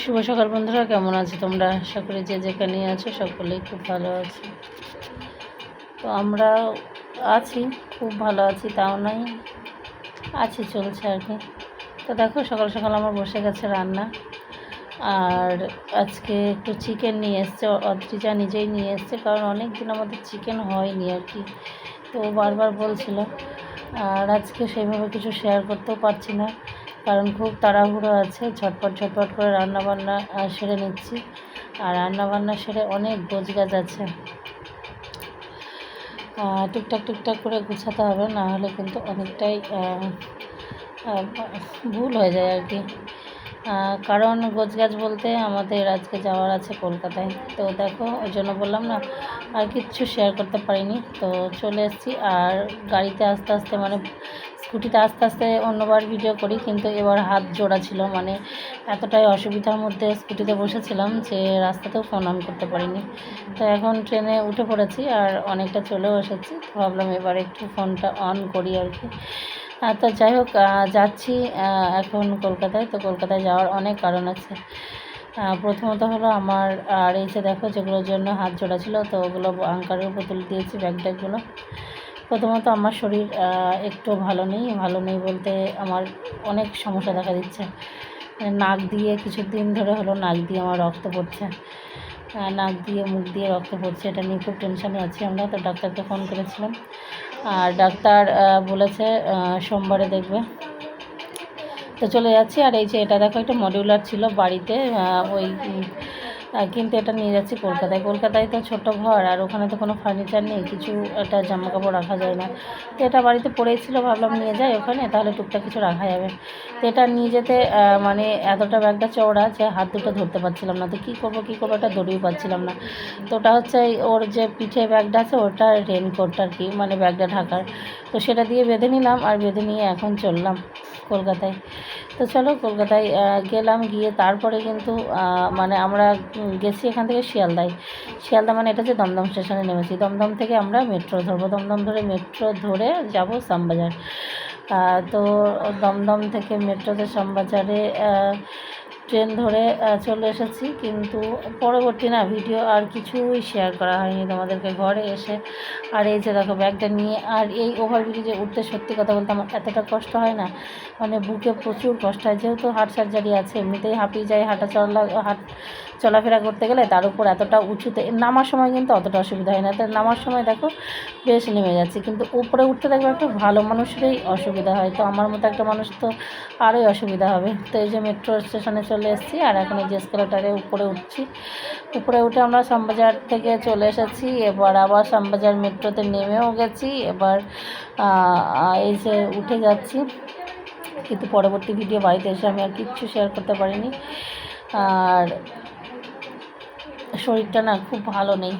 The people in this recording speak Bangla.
শুভ সকাল বন্ধুরা, কেমন আছো তোমরা? আশা করি যে যেখানে আছো সকলেই খুব ভালো আছো। তো আমরা আছি, খুব ভালো আছি, তাও নাই। আছি, চলছে আর কি। তো দেখো, সকাল সকাল আমার বসে গেছে রান্না। আর আজকে একটু চিকেন নিয়ে এসছে, অদ্রিজা নিজেই নিয়ে এসছে, কারণ অনেক দিন আমাদের চিকেন হয়নি আর কি। তো বারবার বলছিল, আর আজকে সেইভাবে কিছু শেয়ার করতেও পারছি না। কারণ খুব তাড়াহুড়ো আছে, ঝটপট ঝটপট করে রান্নাবান্না সেরে নিচ্ছি। আর রান্নাবান্না সেরে অনেক গোছগাছ আছে। টুকটাক টুকটাক করে গুছাতে হবে, না হলে কিন্তু অনেকটাই ভুল হয়ে যায় আর কি। কারণ গোছগাছ বলতে আমাদের আজকে যাওয়ার আছে কলকাতায়। তো দেখো, ওই জন্য বললাম না, আর কিচ্ছু শেয়ার করতে পারিনি। তো চলে এসেছি, আর গাড়িতে আস্তে আস্তে মানে স্কুটিতে আস্তে আস্তে অন্যবার ভিডিও করি, কিন্তু এবার হাত জোড়া ছিল। মানে এতটাই অসুবিধার মধ্যে স্কুটিতে বসেছিলাম যে রাস্তাতেও ফোন অন করতে পারিনি। তো এখন ট্রেনে উঠে পড়েছি, আর অনেকটা চলেও এসেছি। ভাবলাম এবার একটু ফোনটা অন করি আর কি। তো যাই হোক যাচ্ছি এখন কলকাতায়। তো কলকাতায় যাওয়ার অনেক কারণ আছে। প্রথমত হলো আমার, আর এই যে দেখো যেগুলোর জন্য হাত জোড়া ছিল, তো ওগুলো আঙ্কারের উপর তুলে দিয়েছি, ব্যাগ ট্যাগগুলো। প্রথমত আমার শরীর একটু ভালো নেই। ভালো নেই বলতে আমার অনেক সমস্যা দেখা দিচ্ছে। নাক দিয়ে কিছু দিন ধরে হলো নাক দিয়ে আমার রক্ত পড়ছে। নাক দিয়ে, মুখ দিয়ে রক্ত পড়ছে, এটা নিয়ে খুব টেনশানে আছি আমরা। তো ডাক্তারকে ফোন করেছিলাম। আর ডাক্তার বলেছে সোমবারে দেখবে। তো চলে যাচ্ছি। আর এই যে এটা দেখো, একটা মডিউলার ছিল বাড়িতে ওই কিন্তু এটা নিয়ে যাচ্ছি কলকাতায়। কলকাতায় তো ছোট ঘর, আর ওখানে তো কোনো ফার্নিচার নেই, কিছু একটা জামা কাপড় রাখা যায় না। তো এটা বাড়িতে পড়েই ছিল ভাবলাম নিয়ে যাই ওখানে, তাহলে টুকটাক কিছু রাখা যাবে। তো এটা নিয়ে যেতে মানে এতটা ব্যাগটা চওড়া যে হাত দুটো ধরতে পারছিলাম না। তো কী করব কী করব একটা দড়িও পাচ্ছিলাম না। তো ওটা হচ্ছে ওর যে পিঠে ব্যাগটা আছে, ওটা রেনকোট আর কি মানে ব্যাগটা ঢাকার। তো সেটা দিয়ে বেঁধে নিলাম, আর বেঁধে নিয়ে এখন চললাম কলকাতায়। তো চলো কলকাতায় গেলাম, গিয়ে তারপরে কিন্তু মানে আমরা গেছি এখান থেকে শিয়ালদায়। শিয়ালদা মানে এটা যে দমদম স্টেশনে নেমেছি। দমদম থেকে আমরা মেট্রো ধরবো। দমদম ধরে মেট্রো ধরে যাব শ্যামবাজার। তো দমদম থেকে মেট্রোতে শ্যামবাজারে ট্রেন ধরে চলে এসেছি। কিন্তু পরবর্তী না ভিডিও আর কিছুই শেয়ার করা হয়নি তোমাদেরকে। ঘরে এসে আর এই যে দেখো ব্যাগটা নিয়ে আর এই ওভারব্রিজে উঠতে সত্যি কথা বলতে আমার এতটা কষ্ট হয় না। মানে বুকে প্রচুর কষ্ট হয়। যেহেতু হার্ট সার্জারি আছে, এমনিতেই হাঁপিয়ে যায় হাঁটা চলা, হাট চলাফেরা করতে গেলে তার উপর এতটা উঁচুতে নামার সময় কিন্তু অতটা অসুবিধা হয় না। তো নামার সময় দেখো বেশ নেমে যাচ্ছে। কিন্তু উপরে উঠতে দেখবে একটা ভালো মানুষেরই অসুবিধা হয়। তো আমার মতো একটা মানুষ তো আরোই অসুবিধা হবে। তো এই যে মেট্রো স্টেশনে চলে এসেছি। আর এখন এই যে স্কেলেটারে উপরে উঠছি। উপরে উঠে আমরা শ্যামবাজার থেকে চলে এসেছি। এবার আবার শ্যামবাজার মেট্রোতে নেমেও গেছি। এবার এই যে উঠে যাচ্ছি। কিন্তু পরবর্তী ভিডিও বাড়িতে এসে আমি আর কিচ্ছু শেয়ার করতে পারিনি। আর শরীরটা না খুব ভালো নেই।